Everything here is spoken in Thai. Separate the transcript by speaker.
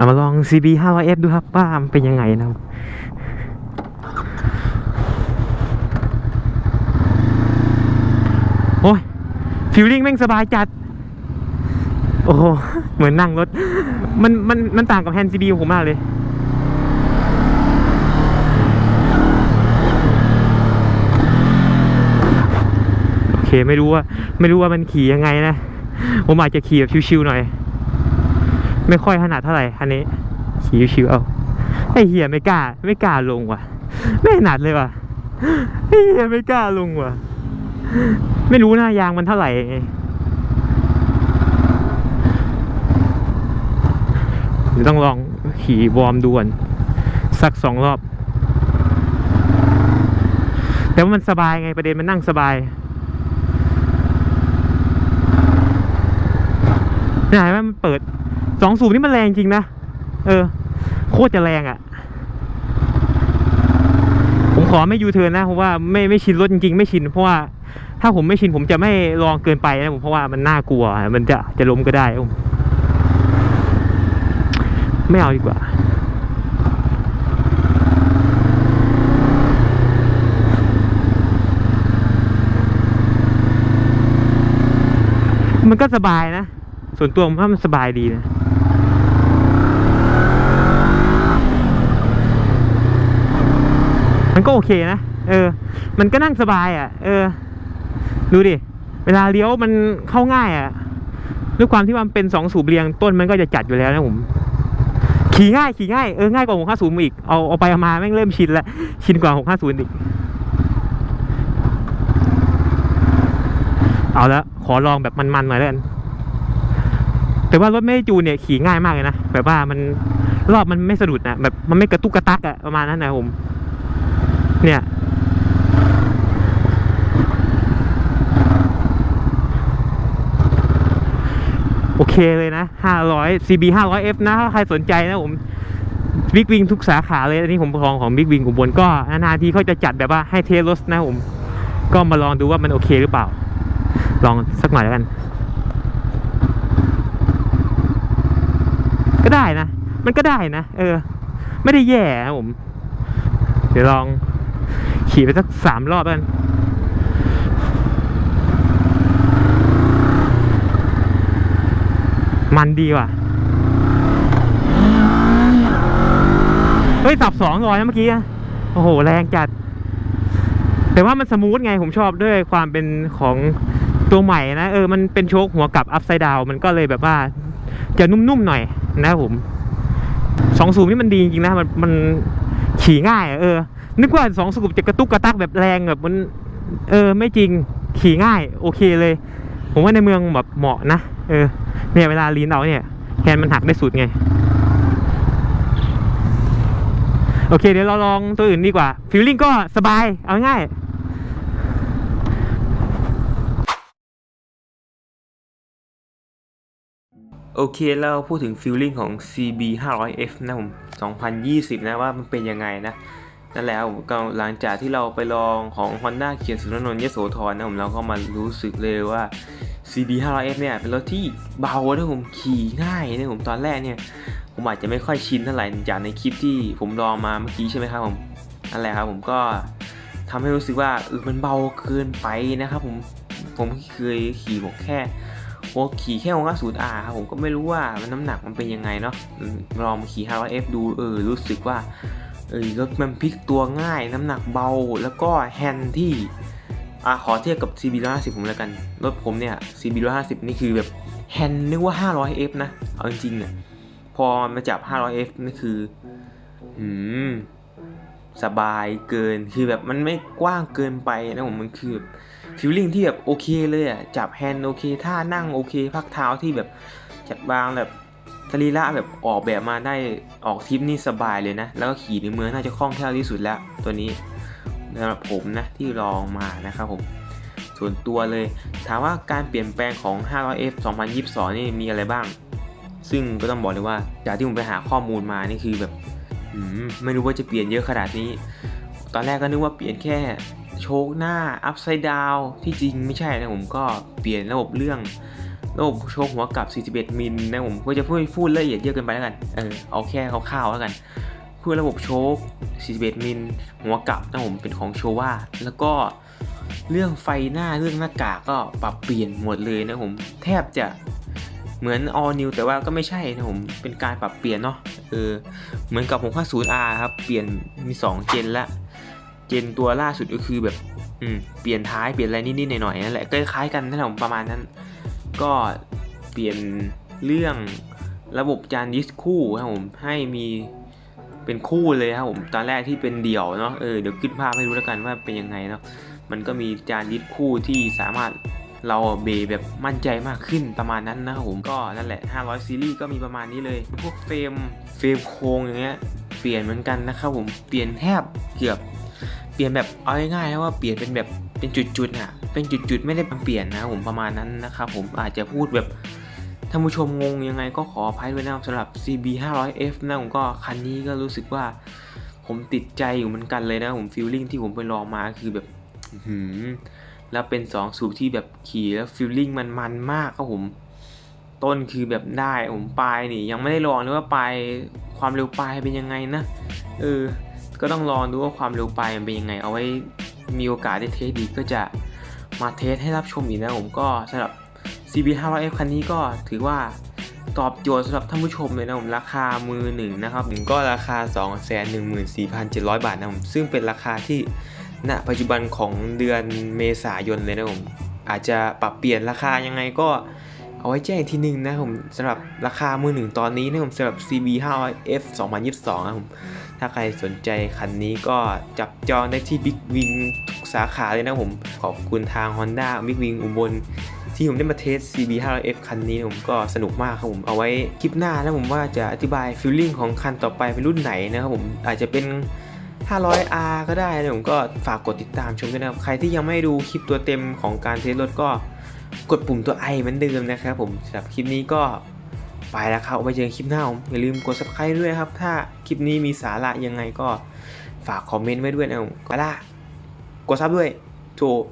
Speaker 1: เอามาลอง CB 500F ดูครับว่ามันเป็นยังไงนะครับโอ้ยฟิลลิ่งแม่งสบายจัด โอ้โห เหมือนนั่งรถ มันมันมันต่างกับแฮนด์ CB ของผมมากเลย โอเคไม่รู้ว่า ไม่รู้ว่ามันขี่ยังไงนะ ผมอาจจะขี่แบบชิวๆหน่อย ไม่ค่อยถนัดเท่าไหร่อันนี้ขี่ชิวๆเอาไอ้เฮียไม่กล้า ไม่กล้าลงว่ะ ไม่ถนัดเลยว่ะไอ้เฮียไม่กล้าลงว่ะ ไม่รู้นะยางมันเท่าไหร่ไงเดี๋ยวต้องลองขี่วอร์มดูก่อนสักสองรอบ แต่ว่ามันสบายไงประเด็นมันนั่งสบายเนี่ยเห็นไหมมันเปิด สองสูบนี่มันแรงจริงนะ เออ โคตรจะแรงอะ่ะ ผมขอไม่ยูเทิร์นนะเพราะว่าไม่ไม่ชินรถจริงๆไม่ชิน เพราะว่าถ้าผมไม่ชินผมจะไม่ลองเกินไปนะผมเพราะว่ามันน่ากลัว มันจะจะล้มก็ได้ผมไม่เอาดีกว่ามันก็สบายนะ ส่วนตัวผมว่ามันสบายดีนะ มันก็โอเคนะ เออ มันก็นั่งสบายอะ เออ ดูดิ เวลาเลี้ยวมันเข้าง่ายอะ ด้วยความที่มันเป็นสองสูบเรียงต้นมันก็จะจัดอยู่แล้วนะผม ขี่ง่ายขี่ง่าย เออ ง่ายกว่าหกห้าศูนย์อีก เอาเอาไปเอามาแม่งเริ่มชินแล้ว ชินกว่าหกห้าศูนย์อีก เอาละขอลองแบบมันๆหน่อยแล้วกันแต่ว่ารถไม่จูนเนี่ยขี่ง่ายมากเลยนะแบบว่ามันรอบมันไม่สะดุดนะแบบมันไม่กระตุกกระตักอะประมาณนั้นนะผม เนี่ยโอเคเลยนะ500 CB 500F นะถ้าใครสนใจนะผมบิ๊กวิงทุกสาขาเลยอันนี้ผมลองของบิ๊กวิงอุบลก็นานทีเขาจะจัดแบบว่าให้เทสรถนะผมก็มาลองดูว่ามันโอเคหรือเปล่า ลองสักหน่อยแล้วกัน ก็ได้นะ มันก็ได้นะ เออ ไม่ได้แย่นะผม เดี๋ยวลอง ขี่ไปสักสามรอบกันมันดีว่ะ เฮ้ยสับสองร้อยนะเมื่อกี้ โอ้โห แรงจัด แต่ว่ามันสมูทไงผมชอบด้วยความเป็นของตัวใหม่นะ เออ มันเป็นโชคหัวกลับอัพไซด์ดาวมันก็เลยแบบว่า จะนุ่มๆหน่อยนะผมสองสูบนี่มันดีจริงนะ มันมันขี่ง่าย เออ นึกว่าสองสูบจะกระตุกกระตักแบบแรงแบบมัน เออ ไม่จริงขี่ง่าย โอเคเลย ผมว่าในเมืองแบบเหมาะนะเออเนี่ยเวลาลีนเอาเนี่ยแฮนด์มันหักได้สุดไง โอเค เดี๋ยวเราลองตัวอื่นดีกว่าฟิลลิ่งก็สบายเอาง่าย
Speaker 2: โอเคเราพูดถึงฟีลลิ่งของ CB 500F นะผม 2020 นะว่ามันเป็นยังไงนะ นั่นแหละครับผมก็หลังจากที่เราไปลองของ Honda เขียนสุนทรนนท์ยโสธรนะผมเราก็มารู้สึกเลยว่า CB 500F เนี่ยเป็นรถที่เบานะผมขี่ง่ายนะผมตอนแรกเนี่ย ผมอาจจะไม่ค่อยชินเท่าไหร่จากในคลิปที่ผมลองมาเมื่อกี้ใช่ไหมครับผมนั่นแหละครับผมก็ทำให้รู้สึกว่าเออมันเบาเกินไปนะครับผมผมเคยขี่บอกแค่โอ้ขี่แค่องค์ศูนย์อาครับผมก็ไม่รู้ว่ามันน้ำหนักมันเป็นยังไงเนาะลองขี่ 500F ดูเออรู้สึกว่า รถมันพลิกตัวง่ายน้ำหนักเบา แล้วก็แฮนด์ที่อ่าขอเทียบกับ CB 150ผมแล้วกัน รถผมเนี่ย CB 150นี่คือแบบแฮนด์นึกว่า 500F นะ เอาจริงๆเนี่ยพอมาจับ 500F นี่คืออืมสบายเกินคือแบบมันไม่กว้างเกินไปนะผมมันคือแบบฟิลลิ่งที่แบบโอเคเลยอะจับแฮนด์โอเคท่านั่งโอเค พักเท้าที่แบบจัดวางแบบ สรีระแบบออกแบบมาได้ออกทริปนี่สบายเลยนะ แล้วก็ขี่ในเมืองน่าจะคล่องแคล่วที่สุดแล้ว ตัวนี้สำหรับผมนะที่ลองมานะครับผม ส่วนตัวเลย ถามว่าการเปลี่ยนแปลงของ 500F 2022 นี่มีอะไรบ้าง ซึ่งก็ต้องบอกเลยว่า จากที่ผมไปหาข้อมูลมานี่คือแบบไม่รู้ว่าจะเปลี่ยนเยอะขนาดนี้ ตอนแรกก็นึกว่าเปลี่ยนแค่โชคหน้าอัพไซด์ดาวที่จริงไม่ใช่นะผมก็เปลี่ยนระบบเรื่อง ระบบโชคหัวกลับ 41 มิลนะผมก็จะพูดพูดละเอียดเยอะเกินไปแล้วกัน เออเอาแค่คร่าวๆแล้วกันพูดระบบโชค41 มิลหัวกลับนะผมเป็นของโชว่าแล้วก็เรื่องไฟหน้าเรื่องหน้ากากก็ปรับเปลี่ยนหมดเลยนะผมแทบจะเหมือน all new แต่ว่าก็ไม่ใช่นะผมเป็นการปรับเปลี่ยนเนาะเออเหมือนกับ 650R ครับ เปลี่ยนมี 2 เจนละ เจนตัวล่าสุดก็คือแบบ อืม เปลี่ยนท้ายเปลี่ยนอะไรนิดๆหน่อยๆนั่นแหละก็คล้ายกันนั่นแหละผมประมาณนั้น ก็เปลี่ยนเรื่องระบบจานดิสคู่ครับผมให้มีเป็นคู่เลยครับผมตอนแรกที่เป็นเดี่ยวเนาะเออเดี๋ยวขึ้นภาพให้ดูแล้วกันว่าเป็นยังไงเนาะมันก็มีจานดิสคู่ที่สามารถเราเบแบบมั่นใจมากขึ้นประมาณนั้นนะครับผมก็นั่นแหละ 500 ซีรีส์ก็มีประมาณนี้เลย พวกเฟรมเฟรมโครงอย่างเงี้ยเปลี่ยนเหมือนกันนะครับผมเปลี่ยนแทบเกือบเปลี่ยนแบบเอาง่ายๆว่าเปลี่ยนเป็นแบบเป็นจุดๆอะ เป็นจุดๆ ไม่ได้เปลี่ยนนะครับผมประมาณนั้นนะครับผมอาจจะพูดแบบท่านผู้ชมงงยังไงก็ขออภัยด้วยนะครับสำหรับ CB 500F นะผมก็คันนี้ก็รู้สึกว่าผมติดใจอยู่เหมือนกันเลยนะผมฟีลลิ่งที่ผมไปลองมาคือแบบหือแล้วเป็น2สูบที่แบบขี่แล้วฟีลลิ่งมันมันมากครับผมต้นคือแบบได้ผมปลายนี่ยังไม่ได้ลองเลยว่าปลายความเร็วปลายเป็นยังไงนะเออก็ต้องลองดูว่าความเร็วปลายมันเป็นยังไง เอาไว้มีโอกาสได้เทสดีก็จะ มาเทสให้รับชมอีกนะผมก็สำหรับ CB 500F คันนี้ก็ถือว่าตอบโจทย์สำหรับท่านผู้ชมเลยนะผมราคามือหนึ่งนะครับผมก็ราคา 214,700 บาทนะผมซึ่งเป็นราคาที่ณปัจจุบันของเดือนเมษายนเลยนะผมอาจจะปรับเปลี่ยนราคายังไงก็เอาไว้แจ้งอีกทีหนึงนะผมสำหรับราคามือหนึ่งตอนนี้นะผมสำหรับ CB 500F 2022นะผมถ้าใครสนใจคันนี้ก็จับจองได้ที่ Big Wing ทุก สาขาเลยนะผม ขอบคุณทาง Honda Big Wing อุบลที่ผมได้มาเทส CB 500F คันนี้นะผมก็สนุกมากครับผมเอาไว้คลิปหน้านะผมว่าจะอธิบายฟีลลิ่งของคันต่อไปเป็นรุ่นไหนนะครับผมอาจจะเป็น 500R ก็ได้นะผมก็ฝากกดติดตามชมด้วยนะครับ ใครที่ยังไม่ดูคลิปตัวเต็มของการเทสรถก็กดปุ่มตัว I เหมือนเดิมนะครับผมสำหรับคลิปนี้ก็ไปแล้วครับเอาไปเจอกันคลิปหน้าผมอย่าลืมกด subscribe ด้วยครับ ถ้าคลิปนี้มีสาระยังไงก็ฝากคอมเมนต์ไว้ด้วยนะผมก็ล่ะ กดซับด้วยถูก